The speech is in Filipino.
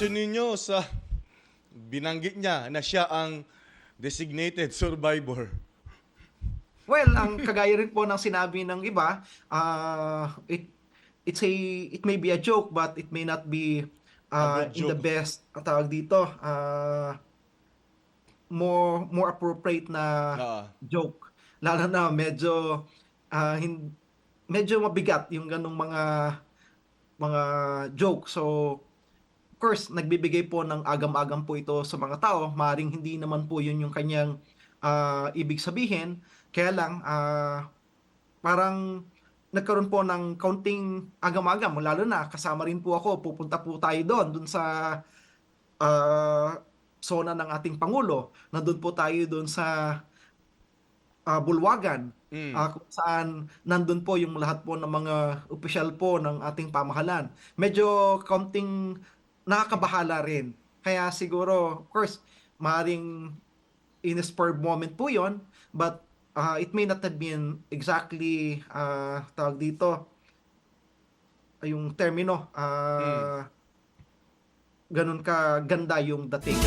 reaction ninyo sa binanggit niya na siya ang designated survivor? Well, ang kagaya rin po ng sinabi ng iba, ah, it it's a it may be a joke but it may not be uh, in the best ang tawag dito ah, more more appropriate na Ah. joke. Lalo na medyo ah, hin- medyo mabigat yung ganong mga mga joke. So course, nagbibigay po ng agam-agam po ito sa mga tao. Maring hindi naman po yun yung kanyang ah, ibig sabihin. Kaya lang, ah, parang nagkaroon po ng kaunting agam-agam. Lalo na, kasama rin po ako. Pupunta po tayo doon, doon sa ah, zona ng ating Pangulo. Nandun po tayo doon sa ah, Bulwagan. Mm. Ah, kung saan nandun po yung lahat po ng mga opisyal po ng ating pamahalan. Medyo kaunting nakakabahala rin. Kaya siguro, of course, maaaring in a spur moment po yon but ah, it may not have been exactly ah, tawag dito yung termino ah, ganun ka ganda yung dating.